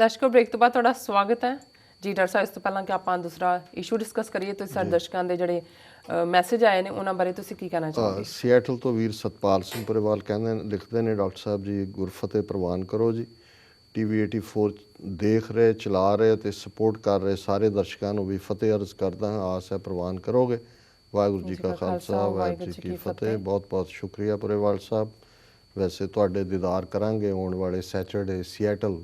ਦਰਸ਼ਕੋ break ਤੋਂ ਬਾਅਦ ਤੁਹਾਡਾ ਸਵਾਗਤ ਹੈ। ਜੀ ਡਾਕਟਰ ਸਾਹਿਬ ਇਸ ਤੋਂ ਪਹਿਲਾਂ ਕਿ ਆਪਾਂ ਦੂਸਰਾ ਇਸ਼ੂ ਡਿਸਕਸ ਕਰੀਏ ਤੁਸੀਂ ਸਾਡੇ ਦਰਸ਼ਕਾਂ ਦੇ ਜਿਹੜੇ ਮੈਸੇਜ ਆਏ ਨੇ ਉਹਨਾਂ ਬਾਰੇ ਤੁਸੀਂ ਕੀ ਕਹਿਣਾ ਚਾਹੋਗੇ? ਅ, ਸੀਐਟਲ ਤੋਂ ਵੀਰ ਸਤਪਾਲ ਸਿੰਘ ਪਰਿਵਾਲ ਕਹਿੰਦੇ ਨੇ ਲਿਖਦੇ ਨੇ ਡਾਕਟਰ ਸਾਹਿਬ ਜੀ ਗੁਰਫਤਿਹ ਪ੍ਰਵਾਨ ਕਰੋ ਜੀ। ਟੀਵੀ 84 ਦੇਖ ਰਹੇ ਚਲਾ ਰਹੇ ਤੇ ਸਪੋਰਟ ਕਰ ਰਹੇ ਸਾਰੇ ਦਰਸ਼ਕਾਂ ਨੂੰ ਵੀ ਫਤਿਹ ਅਰਜ਼ ਕਰਦਾ ਹਾਂ। ਆਸ ਹੈ ਪ੍ਰਵਾਨ ਕਰੋਗੇ। ਵਾਹਿਗੁਰੂ ਜੀ ਕਾ ਖਾਲਸਾ ਵਾਹਿਗੁਰੂ ਜੀ ਕੀ ਫਤਿਹ। ਬਹੁਤ ਬਹੁਤ ਸ਼ੁਕਰੀਆ ਪਰਿਵਾਲ ਸਾਹਿਬ। ਵੈਸੇ ਤੁਹਾਡੇ ਦੀਦਾਰ ਕਰਾਂਗੇ ਆਉਣ ਵਾਲੇ ਸੈਚਰਡੇ ਸੀਐਟਲ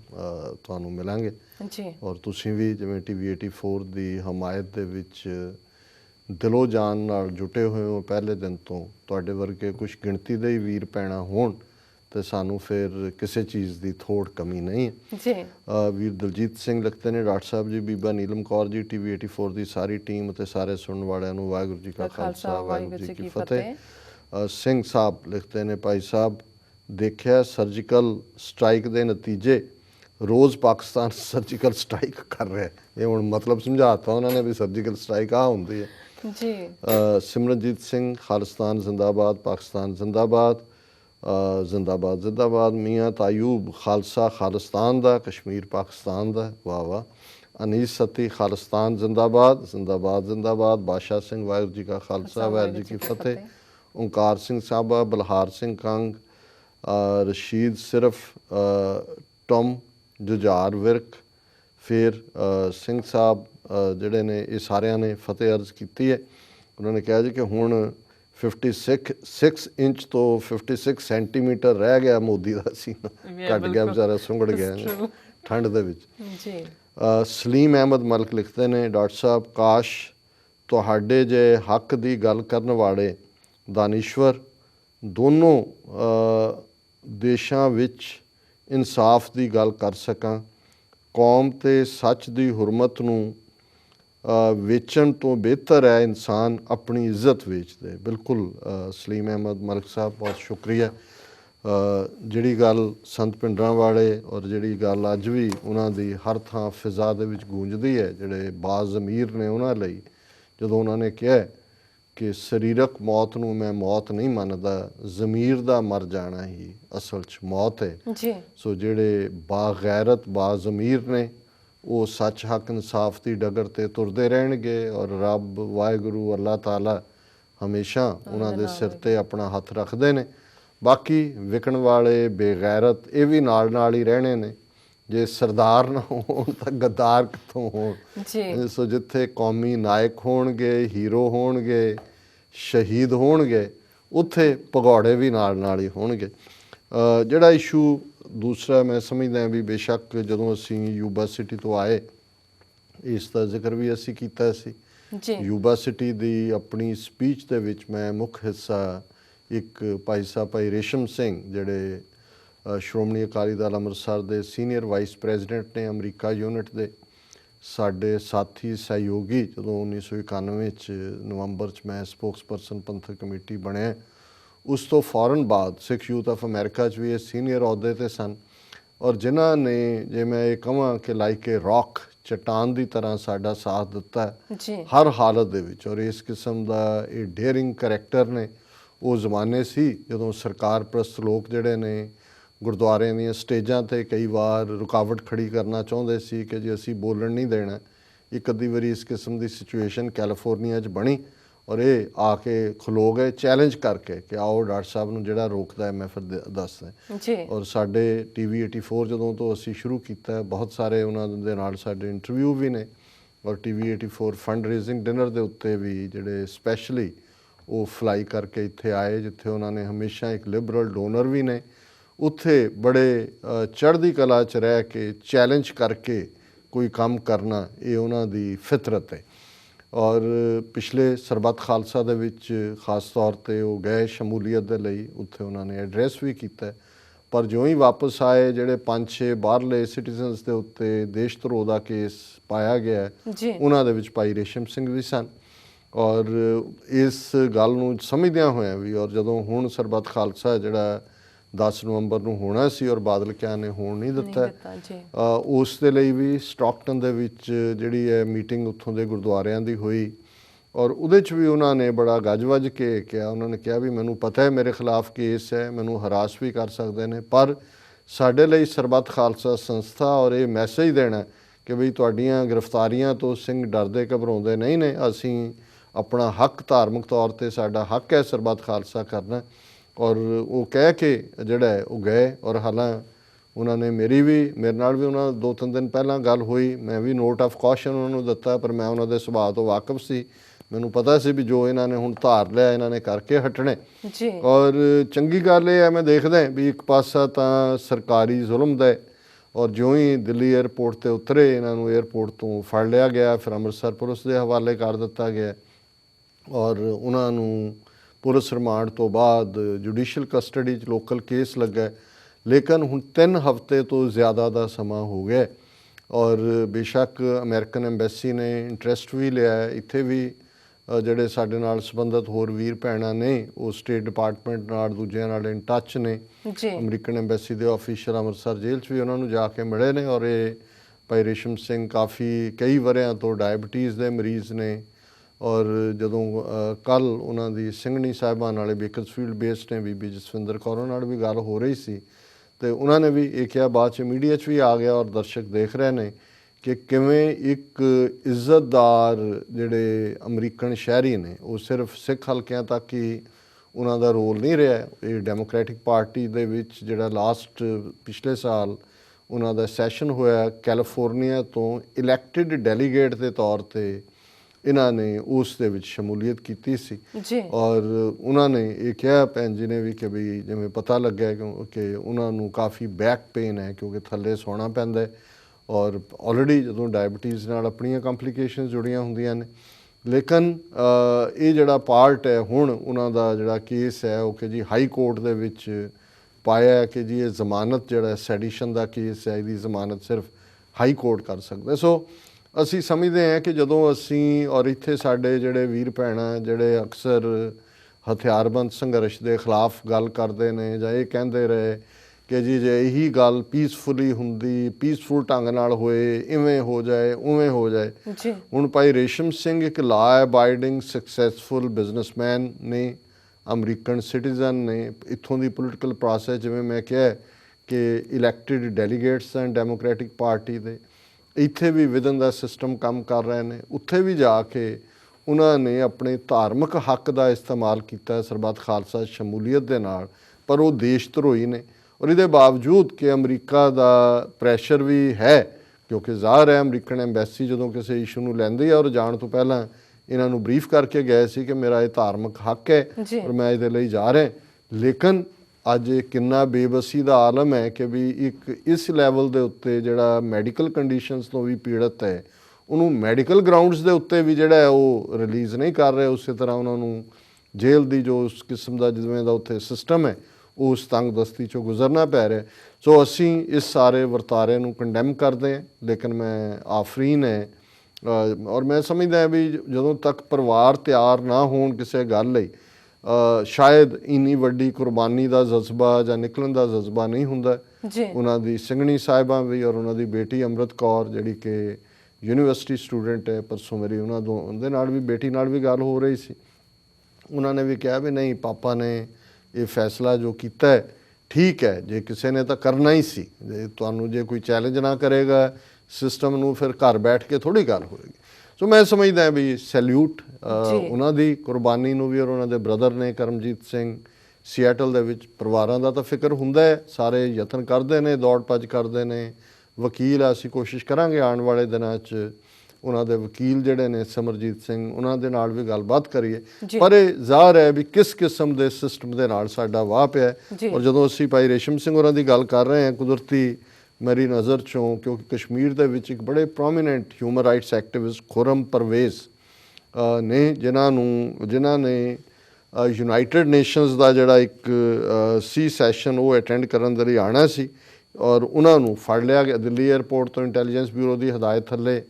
ਤੁਹਾਨੂੰ ਮਿਲਾਂਗੇ। ਜੀ। ਔਰ ਤੁਸੀਂ ਵੀ ਜਿਵੇਂ ਟੀਵੀ 84 ਦੀ ਹਮਾਇਤ ਦੇ ਵਿੱਚ ਦਿਲੋਂ ਜਾਨ ਨਾਲ ਜੁਟੇ ਹੋਏ ਹੋ ਪਹਿਲੇ ਦਿਨ ਤੋਂ ਤੁਹਾਡੇ ਵਰਗੇ ਕੁਝ ਗਿਣਤੀ ਦੇ ਹੀ ਵੀਰ ਪੈਣਾ ਹੋਣ ਤੇ ਸਾਨੂੰ ਫਿਰ ਕਿਸੇ ਚੀਜ਼ ਦੀ ਥੋੜ ਕਮੀ ਨਹੀਂ ਹੈ। ਜੀ। ਵੀਰ ਦਲਜੀਤ ਸਿੰਘ ਲਿਖਦੇ ਨੇ ਡਾਕਟਰ ਸਾਹਿਬ ਜੀ ਬੀਬਾ ਨੀਲਮ ਕੌਰ ਜੀ ਟੀਵੀ 84 ਦੀ ਸਾਰੀ ਟੀਮ ਅਤੇ ਸਾਰੇ ਸੁਣਨ ਵਾਲਿਆਂ ਨੂੰ ਵਾਹਿਗੁਰੂ ਜੀ ਕਾ ਖਾਲਸਾ ਵਾਹਿਗੁਰੂ ਜੀ ਕੀ ਫਤਿਹ। ਸਿੰਘ ਸਾਹਿਬ ਲਿਖਦੇ ਨੇ ਭਾਈ ਸਾਹਿਬ ਦੇਖਿਆ ਸਰਜੀਕਲ ਸਟ੍ਰਾਈਕ ਦੇ ਨਤੀਜੇ ਰੋਜ਼ ਪਾਕਿਸਤਾਨ ਸਰਜੀਕਲ ਸਟ੍ਰਾਈਕ ਕਰ ਰਿਹਾ ਹੈ। ਇਹ ਹੁਣ ਮਤਲਬ ਸਮਝਾਤਾ ਉਹਨਾਂ ਨੇ ਵੀ ਸਰਜੀਕਲ ਸਟ੍ਰਾਈਕ ਆ ਹੁੰਦੀ ਹੈ। ਜੀ। ਸਿਮਰਨਜੀਤ ਸਿੰਘ ਖਾਲਿਸਤਾਨ ਜ਼ਿੰਦਾਬਾਦ ਪਾਕਿਸਤਾਨ ਜ਼ਿੰਦਾਬਾਦ ਜ਼ਿੰਦਾਬਾਦ ਜ਼ਿੰਦਾਬਾਦ ਮੀਆਂ ਤਾਯੂਬ ਖਾਲਸਾ ਖਾਲਿਸਤਾਨ ਦਾ ਕਸ਼ਮੀਰ ਪਾਕਿਸਤਾਨ ਦਾ ਵਾਹ ਵਾਹ। ਅਨੀਸ ਸਤੀ ਖਾਲਿਸਤਾਨ ਜ਼ਿੰਦਾਬਾਦ ਜ਼ਿੰਦਾਬਾਦ ਜ਼ਿੰਦਾਬਾਦ। ਬਾਦਸ਼ਾਹ ਸਿੰਘ ਵਾਹਿਗੁਰੂ ਜੀ ਕਾ ਖਾਲਸਾ ਵਾਹਿਗੁਰੂ ਜੀ ਕੀ ਫਤਿਹ। ਓਂਕਾਰ ਸਿੰਘ ਸਾਬਾ ਬਲਹਾਰ ਸਿੰਘ ਕੰਗ ਰਸ਼ੀਦ ਸਿਰਫ ਟਮ ਜੁਝਾਰ ਵਿਰਕ ਫਿਰ ਸਿੰਘ ਸਾਹਿਬ ਜਿਹੜੇ ਨੇ ਇਹ ਸਾਰਿਆਂ ਨੇ ਫਤਿਹ ਅਰਜ਼ ਕੀਤੀ ਹੈ ਉਹਨਾਂ ਨੇ ਕਿਹਾ ਜੀ ਕਿ ਹੁਣ 56 6 ਇੰਚ ਤੋਂ 56 ਸੈਂਟੀਮੀਟਰ ਰਹਿ ਗਿਆ ਮੋਦੀ ਦਾ ਸੀਨਾ Yeah, ਘਟ ਗਿਆ। ਵਿਚਾਰਾ ਸੁੰਗੜ ਗਿਆ. ਠੰਡ ਦੇ ਵਿੱਚ ਜੀ ਸਲੀਮ ਅਹਿਮਦ ਮਲਕ ਲਿਖਦੇ ਨੇ ਡਾਕਟਰ ਸਾਹਿਬ ਕਾਸ਼ ਤੁਹਾਡੇ ਜੇ ਹੱਕ ਦੀ ਗੱਲ ਕਰਨ ਵਾਲੇ ਦਾਨਿਸ਼ਵਰ ਦੋਨੋਂ ਦੇਸ਼ਾਂ ਵਿੱਚ ਇਨਸਾਫ ਦੀ ਗੱਲ ਕਰ ਸਕਾਂ, ਕੌਮ ਤੇ ਸੱਚ ਦੀ ਹੁਰਮਤ ਨੂੰ ਵੇਚਣ ਤੋਂ ਬਿਹਤਰ ਹੈ ਇਨਸਾਨ ਆਪਣੀ ਇੱਜ਼ਤ ਵੇਚਦੇ ਬਿਲਕੁਲ ਸਲੀਮ ਅਹਿਮਦ ਮਲਕ ਸਾਹਿਬ, ਬਹੁਤ ਸ਼ੁਕਰੀਆ। ਜਿਹੜੀ ਗੱਲ ਸੰਤ ਪਿੰਡਰਾਂ ਵਾਲੇ ਔਰ ਜਿਹੜੀ ਗੱਲ ਅੱਜ ਵੀ ਉਹਨਾਂ ਦੀ ਹਰ ਥਾਂ ਫਿਜ਼ਾ ਦੇ ਵਿੱਚ ਗੂੰਜਦੀ ਹੈ, ਜਿਹੜੇ ਬਾਜ਼ਮੀਰ ਨੇ ਉਹਨਾਂ ਲਈ, ਜਦੋਂ ਉਹਨਾਂ ਨੇ ਕਿਹਾ ਕਿ ਸਰੀਰਕ ਮੌਤ ਨੂੰ ਮੈਂ ਮੌਤ ਨਹੀਂ ਮੰਨਦਾ ਜ਼ਮੀਰ ਦਾ ਮਰ ਜਾਣਾ ਹੀ ਅਸਲ 'ਚ ਮੌਤ ਹੈ। ਜੀ। ਸੋ ਜਿਹੜੇ ਬਾਗੈਰਤ ਬਾਜ਼ਮੀਰ ਨੇ ਉਹ ਸੱਚ ਹੱਕ ਇਨਸਾਫ ਦੀ ਡਗਰ ਤੇ ਤੁਰਦੇ ਰਹਿਣਗੇ ਔਰ ਰੱਬ ਵਾਹਿਗੁਰੂ ਅੱਲਾਹ ਤਾਲਾ ਹਮੇਸ਼ਾ ਉਹਨਾਂ ਦੇ ਸਿਰ ਤੇ ਆਪਣਾ ਹੱਥ ਰੱਖਦੇ ਨੇ। ਬਾਕੀ ਵਿਕਣ ਵਾਲੇ ਬੇਗੈਰਤ ਇਹ ਵੀ ਨਾਲ ਨਾਲ ਹੀ ਰਹਿਣੇ ਨੇ। ਜੇ ਸਰਦਾਰ ਨਾ ਹੋਣ ਤਾਂ ਗੱਦਾਰ ਕਿੱਥੋਂ ਹੋਣ? ਜੀ। ਸੋ ਜਿੱਥੇ ਕੌਮੀ ਨਾਇਕ ਹੋਣਗੇ ਹੀਰੋ ਹੋਣਗੇ ਸ਼ਹੀਦ ਹੋਣਗੇ ਉੱਥੇ ਭਗੌੜੇ ਵੀ ਨਾਲ ਨਾਲ ਹੀ ਹੋਣਗੇ। ਜਿਹੜਾ ਇਸ਼ੂ ਦੂਸਰਾ ਮੈਂ ਸਮਝਦਾ ਹਾਂ ਵੀ ਬੇਸ਼ੱਕ ਜਦੋਂ ਅਸੀਂ ਯੂਬਾ ਸਿਟੀ ਤੋਂ ਆਏ ਇਸ ਦਾ ਜ਼ਿਕਰ ਵੀ ਅਸੀਂ ਕੀਤਾ ਸੀ। ਜੀ। ਯੂਬਾ ਸਿਟੀ ਦੀ ਆਪਣੀ ਸਪੀਚ ਦੇ ਵਿੱਚ ਮੈਂ ਮੁੱਖ ਹਿੱਸਾ ਇੱਕ ਭਾਈ ਸਾਹਿਬ ਭਾਈ ਰੇਸ਼ਮ ਸਿੰਘ ਜਿਹੜੇ ਸ਼੍ਰੋਮਣੀ ਅਕਾਲੀ ਦਲ ਅੰਮ੍ਰਿਤਸਰ ਦੇ ਸੀਨੀਅਰ ਵਾਈਸ ਪ੍ਰੈਜ਼ੀਡੈਂਟ ਨੇ ਅਮਰੀਕਾ ਯੂਨਿਟ ਦੇ ਸਾਡੇ ਸਾਥੀ ਸਹਿਯੋਗੀ ਜਦੋਂ 1991 ਚ ਨਵੰਬਰ ਚ ਮੈਂ ਸਪੋਕਸਪਰਸਨ ਪੰਥਕ ਕਮੇਟੀ ਬਣਿਆ ਉਸ ਤੋਂ ਫੌਰਨ ਬਾਅਦ ਸਿੱਖ ਯੂਥ ਆਫ ਅਮਰੀਕਾ ਚ ਵੀ ਇਹ ਸੀਨੀਅਰ ਅਹੁਦੇ ਤੇ ਸਨ ਔਰ ਜਿਨ੍ਹਾਂ ਨੇ ਜੇ ਮੈਂ ਇਹ ਕਹਾਂ ਕਿ ਲਾਈਕ ਏ ਰੌਕ ਚਟਾਨ ਦੀ ਤਰ੍ਹਾਂ ਸਾਡਾ ਸਾਥ ਦਿੱਤਾ ਹਰ ਹਾਲਤ ਦੇ ਵਿੱਚ ਔਰ ਇਸ ਕਿਸਮ ਦਾ ਇਹ ਡੇਅਰਿੰਗ ਕੈਰੈਕਟਰ ਨੇ ਉਹ ਜ਼ਮਾਨੇ ਸੀ ਜਦੋਂ ਸਰਕਾਰ ਪ੍ਰਸਤ ਲੋਕ ਜਿਹੜੇ ਨੇ ਗੁਰਦੁਆਰਿਆਂ ਦੀਆਂ ਸਟੇਜਾਂ ਤੇ ਕਈ ਵਾਰ ਰੁਕਾਵਟ ਖੜੀ ਕਰਨਾ ਚਾਹੁੰਦੇ ਸੀ ਕਿ ਜੀ ਅਸੀਂ ਬੋਲਣ ਨਹੀਂ ਦੇਣਾ ਇੱਕ ਅੱਧੀ ਵਾਰੀ ਇਸ ਕਿਸਮ ਦੀ ਸਿਚੁਏਸ਼ਨ ਕੈਲੀਫੋਰਨੀਆ 'ਚ ਬਣੀ ਔਰ ਇਹ ਆ ਕੇ ਖਲੋ ਗਏ ਚੈਲੰਜ ਕਰਕੇ ਕਿ ਆਓ ਡਾਕਟਰ ਸਾਹਿਬ ਨੂੰ ਜਿਹੜਾ ਰੋਕਦਾ ਹੈ ਮੈਂ ਫਿਰ ਦੱਸਦਾ ਜੀ। ਔਰ ਸਾਡੇ ਟੀਵੀ 84 ਜਦੋਂ ਤੋਂ ਅਸੀਂ ਸ਼ੁਰੂ ਕੀਤਾ ਬਹੁਤ ਸਾਰੇ ਉਹਨਾਂ ਦੇ ਨਾਲ ਸਾਡੇ ਇੰਟਰਵਿਊ ਵੀ ਨੇ ਔਰ ਟੀਵੀ 84 ਫੰਡ ਰੇਜ਼ਿੰਗ ਡਿਨਰ ਦੇ ਉੱਤੇ ਵੀ ਜਿਹੜੇ ਸਪੈਸ਼ਲੀ ਉਹ ਫਲਾਈ ਕਰਕੇ ਇੱਥੇ ਆਏ ਜਿੱਥੇ ਉਹਨਾਂ ਨੇ ਹਮੇਸ਼ਾ ਇੱਕ ਲਿਬਰਲ ਡੋਨਰ ਵੀ ਨੇ ਉੱਥੇ ਬੜੇ ਚੜ੍ਹਦੀ ਕਲਾ 'ਚ ਰਹਿ ਕੇ ਚੈਲੰਜ ਕਰਕੇ ਕੋਈ ਕੰਮ ਕਰਨਾ ਇਹ ਉਹਨਾਂ ਦੀ ਫਿਤਰਤ ਹੈ। ਔਰ ਪਿਛਲੇ ਸਰਬੱਤ ਖਾਲਸਾ ਦੇ ਵਿੱਚ ਖਾਸ ਤੌਰ ਤੇ ਉਹ ਗਏ ਸ਼ਮੂਲੀਅਤ ਦੇ ਲਈ ਉੱਥੇ ਉਹਨਾਂ ਨੇ ਐਡਰੈਸ ਵੀ ਕੀਤਾ। ਪਰ ਜਿਉਂ ਹੀ ਵਾਪਸ ਆਏ ਜਿਹੜੇ ਪੰਜ ਛੇ ਬਾਹਰਲੇ ਸਿਟੀਜ਼ਨਸ ਦੇ ਉੱਤੇ ਦੇਸ਼ ਧਰੋਹ ਦਾ ਕੇਸ ਪਾਇਆ ਗਿਆ ਉਹਨਾਂ ਦੇ ਵਿੱਚ ਭਾਈ ਰੇਸ਼ਮ ਸਿੰਘ ਵੀ ਸਨ। ਔਰ ਇਸ ਗੱਲ ਨੂੰ ਸਮਝਦਿਆਂ ਹੋਇਆਂ ਵੀ ਔਰ ਜਦੋਂ ਹੁਣ ਸਰਬੱਤ ਖਾਲਸਾ ਜਿਹੜਾ 10 ਨਵੰਬਰ ਨੂੰ ਹੋਣਾ ਸੀ ਔਰ ਬਾਦਲ ਕਿਆ ਨੇ ਹੋਣ ਨਹੀਂ ਦਿੱਤਾ। ਉਸ ਦੇ ਲਈ ਵੀ ਸਟਾਕਟਨ ਦੇ ਵਿੱਚ ਜਿਹੜੀ ਹੈ ਮੀਟਿੰਗ ਉੱਥੋਂ ਦੇ ਗੁਰਦੁਆਰਿਆਂ ਦੀ ਹੋਈ ਔਰ ਉਹਦੇ ਚ ਵੀ ਉਹਨਾਂ ਨੇ ਬੜਾ ਗੱਜ-ਵੱਜ ਕੇ ਕਿਹਾ ਉਹਨਾਂ ਨੇ ਕਿਹਾ ਵੀ ਮੈਨੂੰ ਪਤਾ ਹੈ ਮੇਰੇ ਖਿਲਾਫ ਕੇਸ ਹੈ ਮੈਨੂੰ ਹਰਾਸ ਵੀ ਕਰ ਸਕਦੇ ਨੇ ਪਰ ਸਾਡੇ ਲਈ ਸਰਬੱਤ ਖਾਲਸਾ ਸੰਸਥਾ ਔਰ ਇਹ ਮੈਸੇਜ ਦੇਣਾ ਕਿ ਵੀ ਤੁਹਾਡੀਆਂ ਗ੍ਰਿਫਤਾਰੀਆਂ ਤੋਂ ਸਿੰਘ ਡਰਦੇ ਘਬਰਾਉਂਦੇ ਨਹੀਂ ਨੇ ਅਸੀਂ ਆਪਣਾ ਹੱਕ ਧਾਰਮਿਕ ਤੌਰ ਤੇ ਸਾਡਾ ਹੱਕ ਹੈ ਸਰਬੱਤ ਖਾਲਸਾ ਕਰਨਾ ਔਰ ਉਹ ਕਹਿ ਕੇ ਜਿਹੜਾ ਹੈ ਉਹ ਗਏ ਔਰ ਹਾਲਾਂ ਉਹਨਾਂ ਨੇ ਮੇਰੀ ਵੀ ਮੇਰੇ ਨਾਲ ਵੀ ਉਹਨਾਂ ਦੋ ਤਿੰਨ ਦਿਨ ਪਹਿਲਾਂ ਗੱਲ ਹੋਈ। ਮੈਂ ਵੀ ਨੋਟ ਆਫ ਕਾਸ਼ਨ ਉਹਨਾਂ ਨੂੰ ਦਿੱਤਾ ਪਰ ਮੈਂ ਉਹਨਾਂ ਦੇ ਸੁਭਾਅ ਤੋਂ ਵਾਕਿਫ ਸੀ। ਮੈਨੂੰ ਪਤਾ ਸੀ ਵੀ ਜੋ ਇਹਨਾਂ ਨੇ ਹੁਣ ਧਾਰ ਲਿਆ ਇਹਨਾਂ ਨੇ ਕਰਕੇ ਹਟਣੇ। ਜੀ। ਔਰ ਚੰਗੀ ਗੱਲ ਇਹ ਹੈ ਮੈਂ ਦੇਖਦਾ ਵੀ ਇੱਕ ਪਾਸਾ ਤਾਂ ਸਰਕਾਰੀ ਜ਼ੁਲਮ ਦਾ ਹੈ ਔਰ ਜਿਉਂ ਹੀ ਦਿੱਲੀ 에ਅਰਪੋਰਟ ਤੇ ਉਤਰੇ ਇਹਨਾਂ ਨੂੰ 에ਅਰਪੋਰਟ ਤੋਂ ਫੜ ਲਿਆ ਗਿਆ ਫਿਰ ਅੰਮ੍ਰਿਤਸਰ ਪੁਲਿਸ ਦੇ ਹਵਾਲੇ ਕਰ ਦਿੱਤਾ ਗਿਆ। ਔਰ ਉਹਨਾਂ ਨੂੰ ਪੁਲਿਸ ਰਿਮਾਂਡ ਤੋਂ ਬਾਅਦ ਜੁਡੀਸ਼ੀਅਲ ਕਸਟਡੀ 'ਚ ਲੋਕਲ ਕੇਸ ਲੱਗਾ ਹੈ। ਲੇਕਿਨ ਹੁਣ 3 ਹਫ਼ਤੇ ਤੋਂ ਜ਼ਿਆਦਾ ਦਾ ਸਮਾਂ ਹੋ ਗਿਆ ਔਰ ਬੇਸ਼ੱਕ ਅਮਰੀਕਨ ਐਮਬੈਸੀ ਨੇ ਇੰਟਰਸਟ ਵੀ ਲਿਆ ਹੈ। ਇੱਥੇ ਵੀ ਜਿਹੜੇ ਸਾਡੇ ਨਾਲ ਸੰਬੰਧਿਤ ਹੋਰ ਵੀਰ ਭੈਣਾਂ ਨੇ ਉਹ ਸਟੇਟ ਡਿਪਾਰਟਮੈਂਟ ਨਾਲ ਦੂਜਿਆਂ ਨਾਲ ਇਨ ਟੱਚ ਨੇ। ਅਮਰੀਕਨ ਐਮਬੈਸੀ ਦੇ ਆਫੀਸ਼ੀਅਲ ਅੰਮ੍ਰਿਤਸਰ ਜੇਲ੍ਹ 'ਚ ਵੀ ਉਹਨਾਂ ਨੂੰ ਜਾ ਕੇ ਮਿਲੇ ਨੇ ਔਰ ਇਹ ਭਾਈ ਰੇਸ਼ਮ ਸਿੰਘ ਕਾਫੀ ਕਈ ਵਰਿਆਂ ਤੋਂ ਡਾਇਬੀਟੀਜ਼ ਦੇ ਮਰੀਜ਼ ਨੇ। ਔਰ ਜਦੋਂ ਕੱਲ ਉਹਨਾਂ ਦੀ ਸਿੰਘਣੀ ਸਾਹਿਬਾਨ ਨਾਲੇ ਬੇਕਰਸਫੀਲਡ ਬੇਸਡ ਨੇ ਬੀਬੀ ਜਸਵਿੰਦਰ ਕੌਰ ਉਹਨਾਂ ਨਾਲ ਵੀ ਗੱਲ ਹੋ ਰਹੀ ਸੀ ਤੇ ਉਹਨਾਂ ਨੇ ਵੀ ਇਹ ਕਿਹਾ, ਬਾਅਦ ਚ ਮੀਡੀਆ 'ਚ ਵੀ ਆ ਗਿਆ ਔਰ ਦਰਸ਼ਕ ਦੇਖ ਰਹੇ ਨੇ ਕਿ ਕਿਵੇਂ ਇੱਕ ਇੱਜ਼ਤਦਾਰ ਜਿਹੜੇ ਅਮਰੀਕਨ ਸ਼ਹਿਰੀ ਨੇ, ਉਹ ਸਿਰਫ ਸਿੱਖ ਹਲਕਿਆਂ ਤੱਕ ਹੀ ਉਹਨਾਂ ਦਾ ਰੋਲ ਨਹੀਂ ਰਿਹਾ। ਇਹ ਡੈਮੋਕ੍ਰੈਟਿਕ ਪਾਰਟੀ ਦੇ ਵਿੱਚ ਜਿਹੜਾ ਲਾਸਟ ਪਿਛਲੇ ਸਾਲ ਉਹਨਾਂ ਦਾ ਸੈਸ਼ਨ ਹੋਇਆ ਕੈਲੀਫੋਰਨੀਆ ਤੋਂ ਇਲੈਕਟਿਡ ਡੈਲੀਗੇਟ ਦੇ ਤੌਰ ਤੇ ਇਹਨਾਂ ਨੇ ਉਸ ਦੇ ਵਿੱਚ ਸ਼ਮੂਲੀਅਤ ਕੀਤੀ ਸੀ। ਜੀ। ਔਰ ਉਹਨਾਂ ਨੇ ਇਹ ਕਿਹਾ ਭੈਣ ਜੀ ਨੇ ਵੀ ਕਿ ਵੀ ਜਿਵੇਂ ਪਤਾ ਲੱਗਿਆ ਕਿ ਉਹਨਾਂ ਨੂੰ ਕਾਫੀ ਬੈਕ ਪੇਨ ਹੈ ਕਿਉਂਕਿ ਥੱਲੇ ਸੌਣਾ ਪੈਂਦਾ ਹੈ। ਔਰ ਆਲਰੇਡੀ ਜਦੋਂ ਡਾਇਬੀਟੀਜ਼ ਨਾਲ ਆਪਣੀਆਂ ਕੰਪਲਿਕੇਸ਼ਨਸ ਜੁੜੀਆਂ ਹੁੰਦੀਆਂ ਨੇ। ਲੇਕਿਨ ਇਹ ਜਿਹੜਾ ਪਾਰਟ ਹੈ ਹੁਣ ਉਹਨਾਂ ਦਾ ਜਿਹੜਾ ਕੇਸ ਹੈ ਉਹ ਕਿ ਜੀ ਹਾਈ ਕੋਰਟ ਦੇ ਵਿੱਚ ਪਾਇਆ ਕਿ ਜੀ ਇਹ ਜ਼ਮਾਨਤ ਜਿਹੜਾ ਸੈਡੀਸ਼ਨ ਦਾ ਕੇਸ ਹੈ ਇਹਦੀ ਜ਼ਮਾਨਤ ਸਿਰਫ ਹਾਈ ਕੋਰਟ ਕਰ ਸਕਦਾ। ਸੋ ਅਸੀਂ ਸਮਝਦੇ ਹਾਂ ਕਿ ਜਦੋਂ ਅਸੀਂ ਔਰ ਇੱਥੇ ਸਾਡੇ ਜਿਹੜੇ ਵੀਰ ਭੈਣਾਂ ਜਿਹੜੇ ਅਕਸਰ ਹਥਿਆਰਬੰਦ ਸੰਘਰਸ਼ ਦੇ ਖਿਲਾਫ ਗੱਲ ਕਰਦੇ ਨੇ ਜਾਂ ਇਹ ਕਹਿੰਦੇ ਰਹੇ ਕਿ ਜੀ ਜੇ ਇਹੀ ਗੱਲ ਪੀਸਫੁਲੀ ਹੁੰਦੀ ਪੀਸਫੁਲ ਢੰਗ ਨਾਲ ਹੋਏ ਇਵੇਂ ਹੋ ਜਾਏ ਉਵੇਂ ਹੋ ਜਾਏ। ਜੀ। ਹੁਣ ਭਾਈ ਰੇਸ਼ਮ ਸਿੰਘ ਇੱਕ ਲਾ ਅਬਾਈਡਿੰਗ ਸਕਸੈਸਫੁਲ ਬਿਜ਼ਨਸਮੈਨ ਨੇ ਅਮਰੀਕਨ ਸਿਟੀਜ਼ਨ ਨੇ। ਇੱਥੋਂ ਦੀ ਪੋਲੀਟੀਕਲ ਪ੍ਰੋਸੈਸ ਜਿਵੇਂ ਮੈਂ ਕਿਹਾ ਕਿ elected delegates and democratic party ਦੇ। ਇੱਥੇ ਵੀ ਵਿਦਨ ਦਾ ਸਿਸਟਮ ਕੰਮ ਕਰ ਰਹੇ ਨੇ। ਉੱਥੇ ਵੀ ਜਾ ਕੇ ਉਹਨਾਂ ਨੇ ਆਪਣੇ ਧਾਰਮਿਕ ਹੱਕ ਦਾ ਇਸਤੇਮਾਲ ਕੀਤਾ ਸਰਬੱਤ ਖਾਲਸਾ ਸ਼ਮੂਲੀਅਤ ਦੇ ਨਾਲ ਪਰ ਉਹ ਦੇਸ਼ ਧਰੋਹੀ ਨੇ। ਔਰ ਇਹਦੇ ਬਾਵਜੂਦ ਕਿ ਅਮਰੀਕਾ ਦਾ ਪ੍ਰੈਸ਼ਰ ਵੀ ਹੈ ਕਿਉਂਕਿ ਜ਼ਾਹਰ ਹੈ ਅਮਰੀਕਨ ਐਮਬੈਸੀ ਜਦੋਂ ਕਿਸੇ ਇਸ਼ੂ ਨੂੰ ਲੈਂਦੀ ਹੈ ਔਰ ਜਾਣ ਤੋਂ ਪਹਿਲਾਂ ਇਹਨਾਂ ਨੂੰ ਬਰੀਫ ਕਰਕੇ ਗਏ ਸੀ ਕਿ ਮੇਰਾ ਇਹ ਧਾਰਮਿਕ ਹੱਕ ਹੈ। ਔਰ ਮੈਂ ਇਹਦੇ ਲਈ ਜਾ ਰਿਹਾ ਲੇਕਿਨ ਅੱਜ ਕਿੰਨਾ ਬੇਬਸੀ ਦਾ ਆਲਮ ਹੈ ਕਿ ਵੀ ਇੱਕ ਇਸ ਲੈਵਲ ਦੇ ਉੱਤੇ ਜਿਹੜਾ ਮੈਡੀਕਲ ਕੰਡੀਸ਼ਨਸ ਤੋਂ ਵੀ ਪੀੜਤ ਹੈ, ਉਹਨੂੰ ਮੈਡੀਕਲ ਗਰਾਊਂਡਸ ਦੇ ਉੱਤੇ ਵੀ ਜਿਹੜਾ ਹੈ ਉਹ ਰਿਲੀਜ਼ ਨਹੀਂ ਕਰ ਰਹੇ, ਉਸੇ ਤਰ੍ਹਾਂ ਉਹਨਾਂ ਨੂੰ ਜੇਲ੍ਹ ਦੀ ਜੋ ਉਸ ਕਿਸਮ ਦਾ ਜਿਵੇਂ ਦਾ ਉੱਥੇ ਸਿਸਟਮ ਹੈ ਉਸ ਤੰਗਦਸਤੀ ਚੋਂ ਗੁਜ਼ਰਨਾ ਪੈ ਰਿਹਾ ਸੋ ਅਸੀਂ ਇਸ ਸਾਰੇ ਵਰਤਾਰੇ ਨੂੰ ਕੰਡੈਮ ਕਰਦੇ ਹਾਂ, ਲੇਕਿਨ ਮੈਂ ਆਫਰੀਨ ਹੈ ਔਰ ਮੈਂ ਸਮਝਦਾ ਵੀ ਜਦੋਂ ਤੱਕ ਪਰਿਵਾਰ ਤਿਆਰ ਨਾ ਹੋਣ ਕਿਸੇ ਗੱਲ ਲਈ ਸ਼ਾਇਦ ਇੰਨੀ ਵੱਡੀ ਕੁਰਬਾਨੀ ਦਾ ਜਜ਼ਬਾ ਜਾਂ ਨਿਕਲਣ ਦਾ ਜਜ਼ਬਾ ਨਹੀਂ ਹੁੰਦਾ। ਜੀ। ਉਹਨਾਂ ਦੀ ਸਿੰਘਣੀ ਸਾਹਿਬਾਂ ਵੀ ਔਰ ਉਹਨਾਂ ਦੀ ਬੇਟੀ ਅੰਮ੍ਰਿਤ ਕੌਰ ਜਿਹੜੀ ਕਿ ਯੂਨੀਵਰਸਿਟੀ ਸਟੂਡੈਂਟ ਹੈ ਪਰਸੋਂ ਮੇਰੀ ਉਹਨਾਂ ਦੋ ਉਹਦੇ ਨਾਲ ਵੀ ਬੇਟੀ ਨਾਲ ਵੀ ਗੱਲ ਹੋ ਰਹੀ ਸੀ। ਉਹਨਾਂ ਨੇ ਵੀ ਕਿਹਾ ਵੀ ਨਹੀਂ ਪਾਪਾ ਨੇ ਇਹ ਫੈਸਲਾ ਜੋ ਕੀਤਾ ਹੈ ਠੀਕ ਹੈ ਜੇ ਕਿਸੇ ਨੇ ਤਾਂ ਕਰਨਾ ਹੀ ਸੀ। ਜੇ ਤੁਹਾਨੂੰ ਜੇ ਕੋਈ ਚੈਲੰਜ ਨਾ ਕਰੇਗਾ ਸਿਸਟਮ ਨੂੰ ਫਿਰ ਘਰ ਬੈਠ ਕੇ ਥੋੜੀ ਗੱਲ ਹੋਏਗੀ। ਸੋ ਮੈਂ ਸਮਝਦਾ ਵੀ ਸੈਲੂਟ। ਉਹਨਾਂ ਦੀ ਕੁਰਬਾਨੀ ਨੂੰ ਵੀ ਔਰ ਉਹਨਾਂ ਦੇ ਬ੍ਰਦਰ ਨੇ ਕਰਮਜੀਤ ਸਿੰਘ ਸੀਐਟਲ ਦੇ ਵਿੱਚ ਪਰਿਵਾਰਾਂ ਦਾ ਤਾਂ ਫਿਕਰ ਹੁੰਦਾ ਹੈ ਸਾਰੇ ਯਤਨ ਕਰਦੇ ਨੇ ਦੌੜ ਭੱਜ ਕਰਦੇ ਨੇ ਵਕੀਲ ਆ, ਅਸੀਂ ਕੋਸ਼ਿਸ਼ ਕਰਾਂਗੇ ਆਉਣ ਵਾਲੇ ਦਿਨਾਂ 'ਚ ਉਹਨਾਂ ਦੇ ਵਕੀਲ ਜਿਹੜੇ ਨੇ ਸਮਰਜੀਤ ਸਿੰਘ ਉਹਨਾਂ ਦੇ ਨਾਲ ਵੀ ਗੱਲਬਾਤ ਕਰੀਏ। ਪਰ ਇਹ ਜ਼ਾਹਰ ਹੈ ਵੀ ਕਿਸ ਕਿਸਮ ਦੇ ਸਿਸਟਮ ਦੇ ਨਾਲ ਸਾਡਾ ਵਾਹ ਪਿਆ। ਔਰ ਜਦੋਂ ਅਸੀਂ ਭਾਈ ਰੇਸ਼ਮ ਸਿੰਘ ਹੋਰਾਂ ਦੀ ਗੱਲ ਕਰ ਰਹੇ ਹਾਂ ਕੁਦਰਤੀ ਮੇਰੀ ਨਜ਼ਰ ਚੋਂ, ਕਿਉਂਕਿ ਕਸ਼ਮੀਰ ਦੇ ਵਿੱਚ ਇੱਕ ਬੜੇ prominent human rights activist Khurram Parvez ਨੇ ਜਿਨ੍ਹਾਂ ਨੂੰ, ਜਿਨ੍ਹਾਂ ਨੇ ਯੂਨਾਈਟਿਡ ਨੇਸ਼ਨਸ ਦਾ ਜਿਹੜਾ ਇੱਕ ਸੀ ਸੈਸ਼ਨ ਉਹ ਅਟੈਂਡ ਕਰਨ ਦੇ ਲਈ ਆਣਾ ਸੀ ਔਰ ਉਹਨਾਂ ਨੂੰ ਫੜ ਲਿਆ ਗਿਆ, ਦਿੱਲੀ 에ਅਰਪੋਰਟ ਤੋਂ ਇੰਟੈਲੀਜੈਂਸ ਬਿਊਰੋ ਦੀ ਹਦਾਇਤ ਥੱਲੇ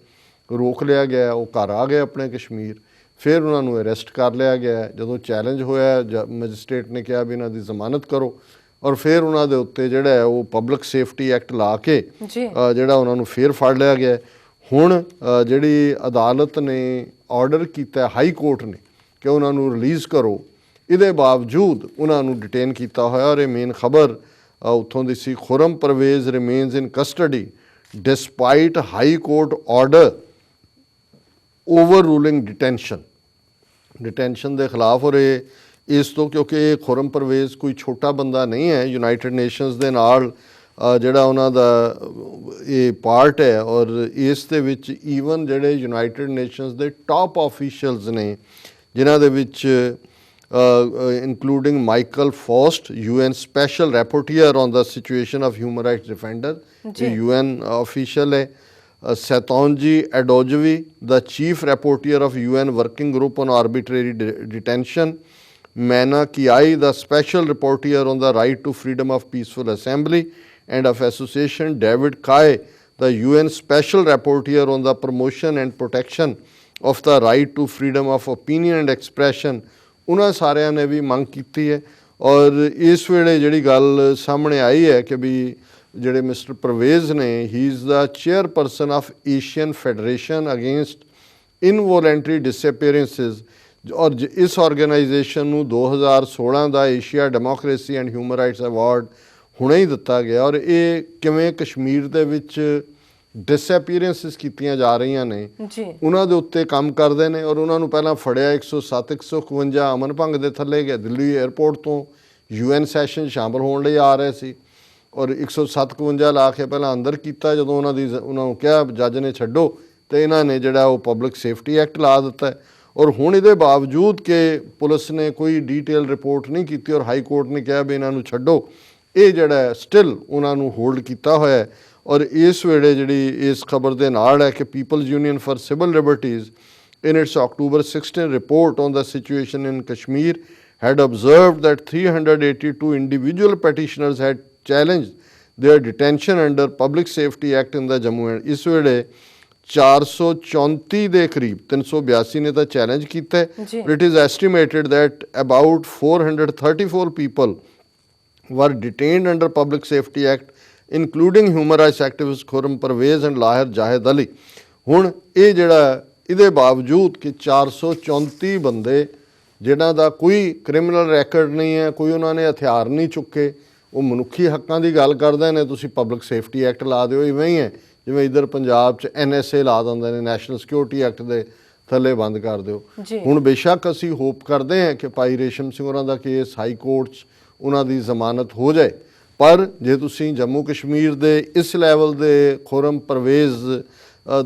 ਰੋਕ ਲਿਆ ਗਿਆ, ਉਹ ਘਰ ਆ ਗਏ ਆਪਣੇ ਕਸ਼ਮੀਰ, ਫਿਰ ਉਹਨਾਂ ਨੂੰ ਅਰੈਸਟ ਕਰ ਲਿਆ ਗਿਆ, ਜਦੋਂ ਚੈਲੰਜ ਹੋਇਆ ਮੈਜਿਸਟ੍ਰੇਟ ਨੇ ਕਿਹਾ ਵੀ ਇਹਨਾਂ ਦੀ ਜ਼ਮਾਨਤ ਕਰੋ ਔਰ ਫਿਰ ਉਹਨਾਂ ਦੇ ਉੱਤੇ ਜਿਹੜਾ ਹੈ ਉਹ ਪਬਲਿਕ ਸੇਫਟੀ ਐਕਟ ਲਾ ਕੇ ਜਿਹੜਾ ਉਹਨਾਂ ਨੂੰ ਫੇਰ ਫੜ ਲਿਆ ਗਿਆ। ਹੁਣ ਜਿਹੜੀ ਅਦਾਲਤ ਨੇ ਆਰਡਰ ਕੀਤਾ ਹਾਈ ਕੋਰਟ ਨੇ ਕਿ ਉਹਨਾਂ ਨੂੰ ਰਿਲੀਜ਼ ਕਰੋ। ਇਹਦੇ ਬਾਵਜੂਦ ਉਹਨਾਂ ਨੂੰ ਡਿਟੇਨ ਕੀਤਾ ਹੋਇਆ ਔਰ ਇਹ ਮੇਨ ਖਬਰ ਉੱਥੋਂ ਦੀ ਸੀ Khurram Parvez remains in custody despite high court order over ruling detention detention ਦੇ ਖਿਲਾਫ ਔਰ ਇਹ ਇਸ ਤੋਂ ਕਿਉਂਕਿ ਇਹ ਖੁਰਮ ਪਰਵੇਜ਼ ਕੋਈ ਛੋਟਾ ਬੰਦਾ ਨਹੀਂ ਹੈ ਯੂਨਾਈਟਿਡ ਨੇਸ਼ਨਸ ਦੇ ਨਾਲ ਜਿਹੜਾ ਉਹਨਾਂ ਦਾ ਇਹ ਪਾਰਟ ਹੈ ਔਰ ਇਸ ਦੇ ਵਿੱਚ ਈਵਨ ਜਿਹੜੇ ਯੂਨਾਈਟਿਡ ਨੇਸ਼ਨਸ ਦੇ ਟਾਪ ਆਫੀਸ਼ੀਅਲਸ ਨੇ ਜਿਨ੍ਹਾਂ ਦੇ ਵਿੱਚ including Michael Forst UN special rapporteur on the situation of human rights defender ਜੀ। ਯੂਐਨ ਆਫੀਸ਼ੀਅਲ ਹੈ uh, Satonji Adojevi, the chief rapporteur of UN Working Group on Arbitrary De- Detention, Mana Kiai, the special rapporteur on the right to freedom of peaceful assembly and of association, David Kai, the UN special rapporteur on the promotion and protection of the right to freedom of opinion and expression, ਉਹਨਾਂ ਸਾਰਿਆਂ ਨੇ ਵੀ ਮੰਗ ਕੀਤੀ ਹੈ ਔਰ ਇਸ ਵੇਲੇ ਜਿਹੜੀ ਗੱਲ ਸਾਹਮਣੇ ਆਈ ਹੈ ਕਿ ਵੀ ਜਿਹੜੇ ਮਿਸਟਰ ਪਰਵੇਜ਼ ਨੇ he is the chairperson of Asian federation against involuntary disappearances ਔਰ ਇਸ ਆਰਗੇਨਾਈਜੇਸ਼ਨ ਨੂੰ 2016 ਦਾ Asia democracy and human rights award ਹੁਣੇ ਹੀ ਦਿੱਤਾ ਗਿਆ ਔਰ ਇਹ ਕਿਵੇਂ ਕਸ਼ਮੀਰ ਦੇ ਵਿੱਚ ਡਿਸਅਪੀਅਰੈਂਸਸ ਕੀਤੀਆਂ ਜਾ ਰਹੀਆਂ ਨੇ ਜੀ। ਉਹਨਾਂ ਦੇ ਉੱਤੇ ਕੰਮ ਕਰਦੇ ਨੇ ਔਰ ਉਹਨਾਂ ਨੂੰ ਪਹਿਲਾਂ ਫੜਿਆ 107 151 ਅਮਨ ਭੰਗ ਦੇ ਥੱਲੇ ਗਿਆ ਦਿੱਲੀ 에ਅਰਪੋਰਟ ਤੋਂ ਯੂਐਨ ਸੈਸ਼ਨ ਸ਼ਾਮਲ ਹੋਣ ਲਈ ਆ ਰਹੇ ਸੀ ਔਰ 157 ਲਾ ਕੇ ਪਹਿਲਾਂ ਅੰਦਰ ਕੀਤਾ ਜਦੋਂ ਉਹਨਾਂ ਦੀ ਉਹਨਾਂ ਨੂੰ ਕਿਹਾ ਜੱਜ ਨੇ ਛੱਡੋ ਤੇ ਇਹਨਾਂ ਨੇ ਜਿਹੜਾ ਉਹ ਪਬਲਿਕ ਸੇਫਟੀ ਐਕਟ ਲਾ ਦਿੱਤਾ ਔਰ ਹੁਣ ਇਹਦੇ ਬਾਵਜੂਦ ਕਿ ਪੁਲਿਸ ਨੇ ਕੋਈ ਡੀਟੇਲ ਰਿਪੋਰਟ ਨਹੀਂ ਕੀਤੀ ਔਰ ਹਾਈ ਕੋਰਟ ਨੇ ਕਿਹਾ ਵੀ ਇਹਨਾਂ ਨੂੰ ਛੱਡੋ ਇਹ ਜਿਹੜਾ ਸਟਿਲ ਉਹਨਾਂ ਨੂੰ ਹੋਲਡ ਕੀਤਾ ਹੋਇਆ ਹੈ ਔਰ ਇਸ ਵੇਲੇ ਜਿਹੜੀ ਇਸ ਖਬਰ ਦੇ ਨਾਲ ਹੈ ਕਿ people's union for civil liberties in its October 16 report on the situation in Kashmir had observed that 382 individual petitioners had challenged their detention under Public Safety Act in the Jammu and ਇਸ ਵੇਲੇ 434 ਦੇ ਕਰੀਬ 382 ਨੇ ਤਾਂ challenge ਕੀਤਾ ਹੈ ਜੀ। but it is estimated that about 434 people were detained under Public Safety Act, including human rights activist Khurram Parvez and Lahir Jahid Ali. ਹੁਣ ਇਹ ਜਿਹੜਾ ਇਹਦੇ ਬਾਵਜੂਦ ਕਿ 434 ਬੰਦੇ ਜਿਨ੍ਹਾਂ ਦਾ ਕੋਈ ਕ੍ਰਿਮੀਨਲ ਰੈਕੋਰਡ ਨਹੀਂ ਹੈ ਕੋਈ ਉਹਨਾਂ ਨੇ ਹਥਿਆਰ ਨਹੀਂ ਚੁੱਕੇ ਉਹ ਮਨੁੱਖੀ ਹੱਕਾਂ ਦੀ ਗੱਲ ਕਰਦੇ ਨੇ ਤੁਸੀਂ ਪਬਲਿਕ ਸੇਫਟੀ ਐਕਟ ਲਾ ਦਿਓ ਇਵੇਂ ਹੀ ਹੈ ਜਿਵੇਂ ਇਧਰ ਪੰਜਾਬ 'ਚ ਐਨਐਸਏ ਲਾ ਦਿੰਦੇ ਨੇ ਨੈਸ਼ਨਲ ਸਿਕਿਉਰਿਟੀ ਐਕਟ ਦੇ ਥੱਲੇ ਬੰਦ ਕਰ ਦਿਓ। ਹੁਣ ਬੇਸ਼ੱਕ ਅਸੀਂ ਹੋਪ ਕਰਦੇ ਹਾਂ ਕਿ ਭਾਈ ਰੇਸ਼ਮ ਸਿੰਘ ਹੋਰਾਂ ਦਾ ਕੇਸ ਹਾਈ ਕੋਰਟ 'ਚ ਉਹਨਾਂ ਦੀ ਜ਼ਮਾਨਤ ਹੋ ਜਾਏ। ਪਰ ਜੇ ਤੁਸੀਂ ਜੰਮੂ ਕਸ਼ਮੀਰ ਦੇ ਇਸ ਲੈਵਲ ਦੇ ਖੁਰਮ ਪਰਵੇਜ਼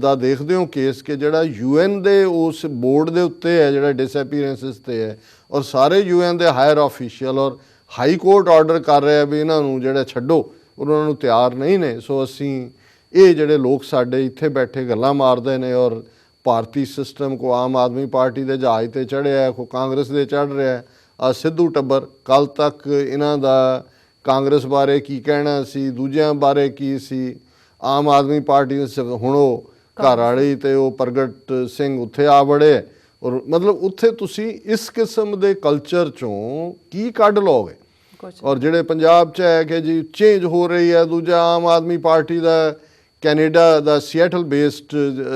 ਦਾ ਦੇਖਦੇ ਹੋ ਕੇਸ ਕਿ ਜਿਹੜਾ ਯੂਐਨ ਦੇ ਉਸ ਬੋਰਡ ਦੇ ਉੱਤੇ ਹੈ ਜਿਹੜਾ ਡਿਸਅਪੀਅਰੈਂਸਸ ਤੇ ਹੈ ਔਰ ਸਾਰੇ ਯੂਐਨ ਦੇ ਹਾਇਰ ਆਫੀਸ਼ੀਅਲ ਔਰ ਹਾਈ ਕੋਰਟ ਆਰਡਰ ਕਰ ਰਿਹਾ ਵੀ ਇਹਨਾਂ ਨੂੰ ਜਿਹੜਾ ਛੱਡੋ ਉਹਨਾਂ ਨੂੰ ਤਿਆਰ ਨਹੀਂ ਨੇ। ਸੋ ਅਸੀਂ ਇਹ ਜਿਹੜੇ ਲੋਕ ਸਾਡੇ ਇੱਥੇ ਬੈਠੇ ਗੱਲਾਂ ਮਾਰਦੇ ਨੇ ਔਰ ਭਾਰਤੀ ਸਿਸਟਮ ਕੋ ਆਮ ਆਦਮੀ ਪਾਰਟੀ ਦੇ ਜਹਾਜ਼ ਤੇ ਚੜਿਆ ਕੋ ਕਾਂਗਰਸ ਦੇ ਚੜ ਰਿਹਾ ਆ ਸਿੱਧੂ ਟੱਬਰ ਕੱਲ ਤੱਕ ਇਹਨਾਂ ਦਾ ਕਾਂਗਰਸ ਬਾਰੇ ਕੀ ਕਹਿਣਾ ਸੀ ਦੂਜਿਆਂ ਬਾਰੇ ਕੀ ਸੀ? ਆਮ ਆਦਮੀ ਪਾਰਟੀ ਦੇ ਹੁਣ ਉਹ ਘਰ ਵਾਲੀ ਤੇ ਉਹ ਪ੍ਰਗਟ ਸਿੰਘ ਉੱਥੇ ਆ ਵੜੇ ਔਰ ਮਤਲਬ ਉੱਥੇ ਤੁਸੀਂ ਇਸ ਕਿਸਮ ਦੇ ਕਲਚਰ ਚੋਂ ਕੀ ਕੱਢ ਕੁਝ ਔਰ ਜਿਹੜੇ ਪੰਜਾਬ 'ਚ ਹੈ ਕਿ ਜੀ ਚੇਂਜ ਹੋ ਰਹੀ ਹੈ ਦੂਜਾ ਆਮ ਆਦਮੀ ਪਾਰਟੀ ਦਾ ਕੈਨੇਡਾ ਦਾ ਸੀਐਟਲ ਬੇਸਡ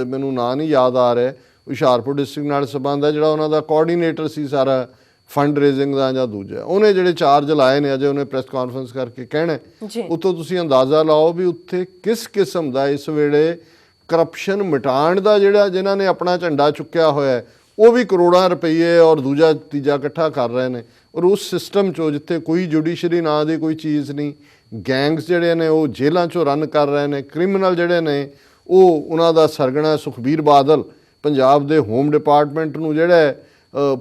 ਮੈਨੂੰ ਨਾਂ ਨਹੀਂ ਯਾਦ ਆ ਰਿਹਾ। ਹੁਸ਼ਿਆਰਪੁਰ ਡਿਸਟ੍ਰਿਕਟ ਨਾਲ ਸੰਬੰਧ ਹੈ ਜਿਹੜਾ ਉਹਨਾਂ ਦਾ ਕੋਆਰਡੀਨੇਟਰ ਸੀ ਸਾਰਾ ਫੰਡ ਰੇਜ਼ਿੰਗ ਦਾ ਜਾਂ ਦੂਜਾ। ਉਹਨੇ ਜਿਹੜੇ ਚਾਰਜ ਲਾਏ ਨੇ ਅਜੇ ਉਹਨੇ ਪ੍ਰੈਸ ਕਾਨਫਰੰਸ ਕਰਕੇ ਕਹਿਣਾ। ਉਤੋਂ ਤੁਸੀਂ ਅੰਦਾਜ਼ਾ ਲਾਓ ਵੀ ਉੱਥੇ ਕਿਸ ਕਿਸਮ ਦਾ ਇਸ ਵੇਲੇ ਕਰਪਸ਼ਨ ਮਿਟਾਉਣ ਦਾ ਜਿਹੜਾ ਜਿਨ੍ਹਾਂ ਨੇ ਆਪਣਾ ਝੰਡਾ ਚੁੱਕਿਆ ਹੋਇਆ ਉਹ ਵੀ ਕਰੋੜਾਂ ਰੁਪਏ ਔਰ ਦੂਜਾ ਤੀਜਾ ਇਕੱਠਾ ਕਰ ਰਹੇ ਨੇ। ਔਰ ਉਸ ਸਿਸਟਮ ਚੋਂ ਜਿੱਥੇ ਕੋਈ ਜੁਡੀਸ਼ਰੀ ਨਾਂ ਦੀ ਕੋਈ ਚੀਜ਼ ਨਹੀਂ ਗੈਂਗਸ ਜਿਹੜੇ ਨੇ ਉਹ ਜੇਲ੍ਹਾਂ ਚੋਂ ਰਨ ਕਰ ਰਹੇ ਨੇ ਕ੍ਰਿਮੀਨਲ ਜਿਹੜੇ ਨੇ ਉਹ ਉਹਨਾਂ ਦਾ ਸਰਗਣਾ ਸੁਖਬੀਰ ਬਾਦਲ ਪੰਜਾਬ ਦੇ ਹੋਮ ਡਿਪਾਰਟਮੈਂਟ ਨੂੰ ਜਿਹੜਾ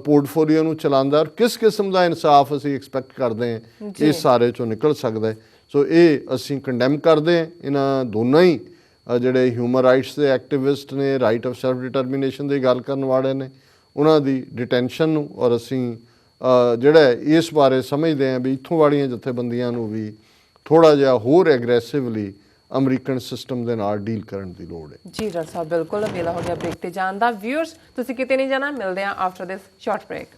ਪੋਰਟਫੋਲੀਓ ਨੂੰ ਚਲਾਉਂਦਾ ਔਰ ਕਿਸ ਕਿਸਮ ਦਾ ਇਨਸਾਫ ਅਸੀਂ ਐਕਸਪੈਕਟ ਕਰਦੇ ਹਾਂ। ਇਸ ਸਾਰੇ ਚੋਂ ਨਿਕਲ ਸਕਦਾ ਹੈ ਸੋ ਇਹ ਅਸੀਂ ਕੰਡੈਮ ਕਰਦੇ ਹਾਂ ਇਹਨਾਂ ਦੋਨਾਂ ਹੀ ਜਿਹੜੇ ਹਿਊਮਨ ਰਾਈਟਸ ਦੇ ਐਕਟਿਵਿਸਟ ਨੇ ਰਾਈਟ ਆਫ ਸੈਲਫ ਡਿਟਰਮੀਨੇਸ਼ਨ ਦੀ ਗੱਲ ਕਰਨ ਵਾਲੇ ਨੇ ਉਹਨਾਂ ਦੀ ਡਿਟੈਂਸ਼ਨ ਨੂੰ ਔਰ ਅਸੀਂ ਜਿਹੜਾ ਇਸ ਬਾਰੇ ਸਮਝਦੇ ਹਾਂ ਵੀ ਇੱਥੋਂ ਵਾਲੀਆਂ ਜਥੇਬੰਦੀਆਂ ਨੂੰ ਵੀ ਥੋੜਾ ਜਿਹਾ ਹੋਰ ਐਗਰੈਸਿਵਲੀ ਅਮਰੀਕਨ ਸਿਸਟਮ ਦੇ ਨਾਲ ਡੀਲ ਕਰਨ ਦੀ ਲੋੜ ਹੈ। ਜੀ ਡਾਕਟਰ ਸਾਹਿਬ, ਬਿਲਕੁਲ ਵੇਲਾ ਹੋ ਗਿਆ ਬ੍ਰੇਕ ਤੇ ਜਾਣ ਦਾ। ਵਿਊਅਰਸ ਤੁਸੀਂ ਕਿਤੇ ਨਹੀਂ ਜਾਣਾ, ਮਿਲਦੇ ਹਾਂ ਆਫਟਰ ਦਿਸ ਸ਼ਾਰਟ ਬ੍ਰੇਕ